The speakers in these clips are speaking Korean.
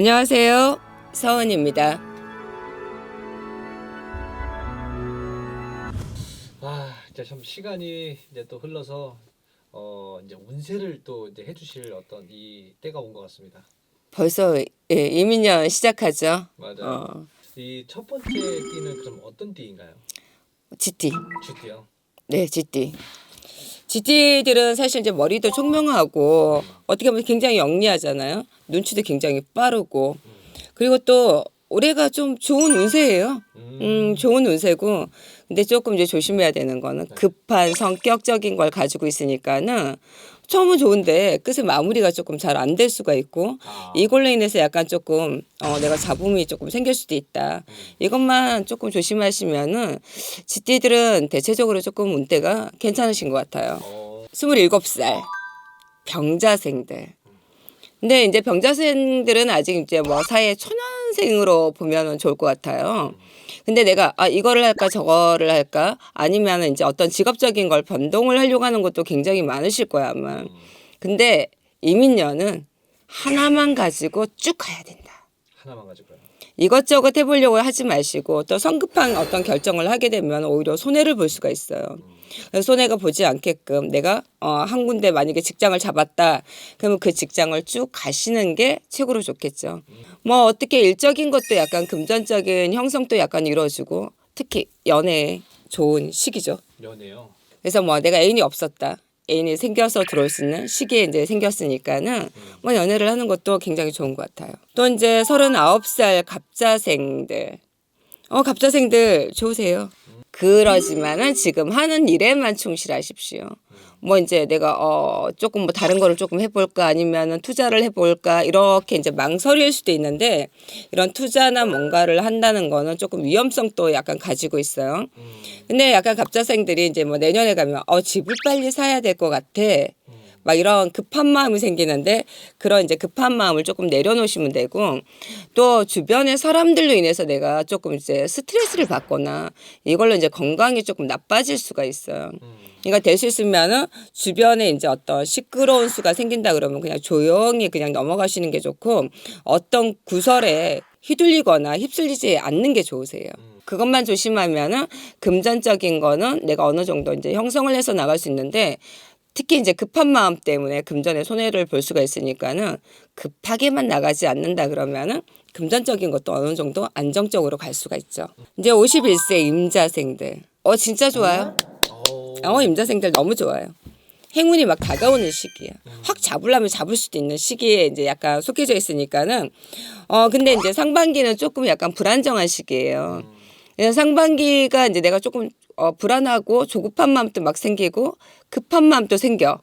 안녕하세요. 서은입니다. 아, 이제 참 시간이 이제 또 흘러서 어 이제 운세를 또 이제 해주실 어떤 이 때가 온 것 같습니다. 벌써 예, 이민년 시작하죠. 맞아요. 어, 이 첫 번째 띠는 그럼 어떤 띠인가요? GT. 쥐띠요. 네, GT. GT들은 사실 이제 머리도 총명하고 어떻게 보면 굉장히 영리하잖아요. 눈치도 굉장히 빠르고 그리고 또 올해가 좀 좋은 운세예요. 음, 좋은 운세고 근데 조금 이제 조심해야 되는 거는 급한 성격적인 걸 가지고 있으니까는 처음은 좋은데 끝에 마무리가 조금 잘 안 될 수가 있고 아, 이걸로 인해서 약간 조금 어, 내가 잡음이 조금 생길 수도 있다. 이것만 조금 조심하시면은 지띠들은 대체적으로 조금 운대가 괜찮으신 것 같아요. 어, 27살 병자생들. 근데 이제 병자생들은 아직 이제 뭐 사회 초년생으로 보면은 좋을 것 같아요. 근데 내가 아 이거를 할까 저거를 할까 아니면 이제 어떤 직업적인 걸 변동을 하려고 하는 것도 굉장히 많으실 거야 아마. 근데 이민년은 하나만 가지고 쭉 가야 된다. 하나만 가지고요. 이것저것 해보려고 하지 마시고 또 성급한 어떤 결정을 하게 되면 오히려 손해를 볼 수가 있어요. 손해가 보지 않게끔 내가 어, 한 군데 만약에 직장을 잡았다 그러면 그 직장을 쭉 가시는 게 최고로 좋겠죠. 뭐 어떻게 일적인 것도 약간 금전적인 형성도 약간 이루어지고 특히 연애 좋은 시기죠. 연애요. 그래서 뭐 내가 애인이 없었다. 애인이 생겨서 들어올 수 있는 시기에 이제 생겼으니까는 뭐 연애를 하는 것도 굉장히 좋은 것 같아요. 또 이제 39살 갑자생들. 어, 갑자생들 좋으세요. 그러지만은 지금 하는 일에만 충실하십시오. 뭐 이제 내가 어 조금 뭐 다른 거를 조금 해볼까 아니면은 투자를 해볼까 이렇게 이제 망설일 수도 있는데 이런 투자나 뭔가를 한다는 거는 조금 위험성도 약간 가지고 있어요. 근데 약간 갑자생들이 이제 뭐 내년에 가면 어 집을 빨리 사야 될 것 같아. 막 이런 급한 마음이 생기는데 그런 이제 급한 마음을 조금 내려놓으시면 되고 또 주변의 사람들로 인해서 내가 조금 이제 스트레스를 받거나 이걸로 이제 건강이 조금 나빠질 수가 있어요. 그러니까 될 수 있으면은 주변에 이제 어떤 시끄러운 수가 생긴다 그러면 그냥 조용히 그냥 넘어가시는 게 좋고 어떤 구설에 휘둘리거나 휩쓸리지 않는 게 좋으세요. 그것만 조심하면은 금전적인 거는 내가 어느 정도 이제 형성을 해서 나갈 수 있는데 특히 이제 급한 마음 때문에 금전에 손해를 볼 수가 있으니까는 급하게만 나가지 않는다 그러면은 금전적인 것도 어느 정도 안정적으로 갈 수가 있죠. 이제 51세 임자생들. 어 진짜 좋아요. 어, 어 임자생들 너무 좋아요. 행운이 막 다가오는 시기야. 확 잡으려면 잡을 수도 있는 시기에 이제 약간 속해져 있으니까는 어 근데 이제 상반기는 조금 약간 불안정한 시기예요. 상반기가 이제 내가 조금 어 불안하고 조급한 마음도 막 생기고 급한 마음도 생겨.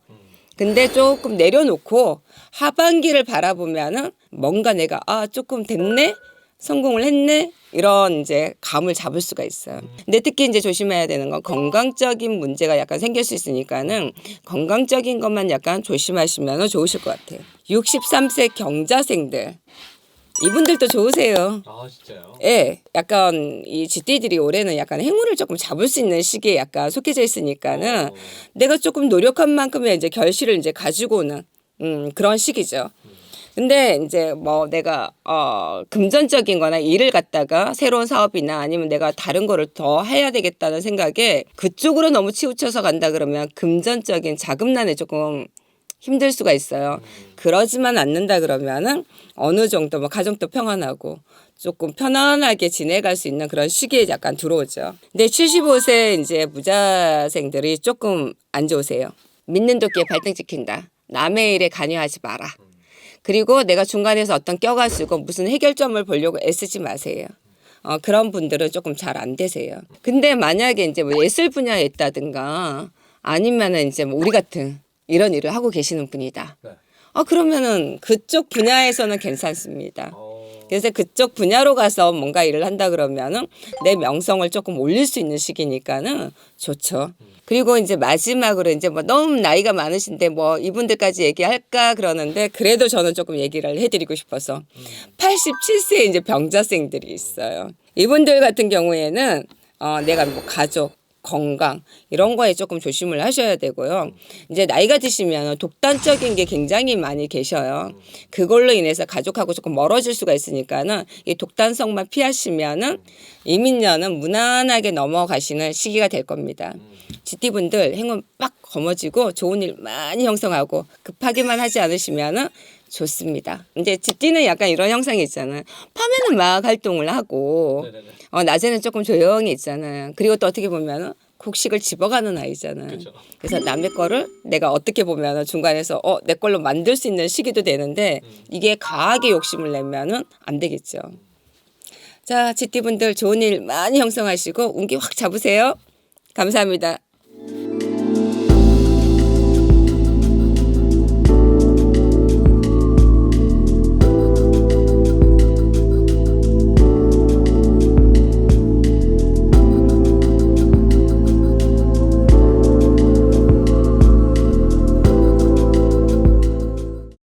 근데 조금 내려놓고 하반기를 바라보면은 뭔가 내가 아 조금 됐네 성공을 했네 이런 이제 감을 잡을 수가 있어요. 근데 특히 이제 조심해야 되는 건 건강적인 문제가 약간 생길 수 있으니까는 건강적인 것만 약간 조심하시면 좋으실 것 같아요. 63세 경자생들 이분들도 좋으세요. 아 진짜요? 예, 약간 이 쥐띠들이 올해는 약간 행운을 조금 잡을 수 있는 시기에 약간 속해져 있으니까는 어, 내가 조금 노력한 만큼의 이제 결실을 이제 가지고 오는 음, 그런 시기죠. 근데 이제 뭐 내가 어 금전적인 거나 일을 갖다가 새로운 사업이나 아니면 내가 다른 거를 더 해야 되겠다는 생각에 그쪽으로 너무 치우쳐서 간다 그러면 금전적인 자금난에 조금 힘들 수가 있어요. 그러지만 않는다 그러면은 어느 정도 뭐 가정도 평안하고 조금 편안하게 지내갈 수 있는 그런 시기에 약간 들어오죠. 근데 75세 이제 무자생들이 조금 안 좋으세요. 믿는 도끼에 발등 찍힌다. 남의 일에 관여하지 마라. 그리고 내가 중간에서 어떤 껴가지고 무슨 해결점을 보려고 애쓰지 마세요. 어, 그런 분들은 조금 잘 안 되세요. 근데 만약에 이제 뭐 예술 분야에 있다든가 아니면은 이제 뭐 우리 같은 이런 일을 하고 계시는 분이다. 네. 어, 그러면은 그쪽 분야에서는 괜찮습니다. 어, 그래서 그쪽 분야로 가서 뭔가 일을 한다 그러면은 내 명성을 조금 올릴 수 있는 시기니까는 좋죠. 그리고 이제 마지막으로 이제 뭐 너무 나이가 많으신데 뭐 이분들까지 얘기할까 그러는데 그래도 저는 조금 얘기를 해드리고 싶어서 87세 이제 병자생들이 있어요. 이분들 같은 경우에는 어 내가 뭐 가족 건강 이런 거에 조금 조심을 하셔야 되고요. 이제 나이가 드시면 독단적인 게 굉장히 많이 계셔요. 그걸로 인해서 가족하고 조금 멀어질 수가 있으니까는 이 독단성만 피하시면은 이민년은 무난하게 넘어가시는 시기가 될 겁니다. GT분들 행운 빡 거머쥐고 좋은 일 많이 형성하고 급하게만 하지 않으시면은 좋습니다. 이제 GT는 약간 이런 형상이 있잖아요. 밤에는 막 활동을 하고 네네네. 어, 낮에는 조금 조용히 있잖아요. 그리고 또 어떻게 보면은 곡식을 집어가는 아이잖아요. 그렇죠. 그래서 남의 거를 내가 어떻게 보면 중간에서 어, 내 걸로 만들 수 있는 시기도 되는데 이게 과하게 욕심을 내면은 안 되겠죠. 자, GT분들 좋은 일 많이 형성하시고 운기 확 잡으세요. 감사합니다.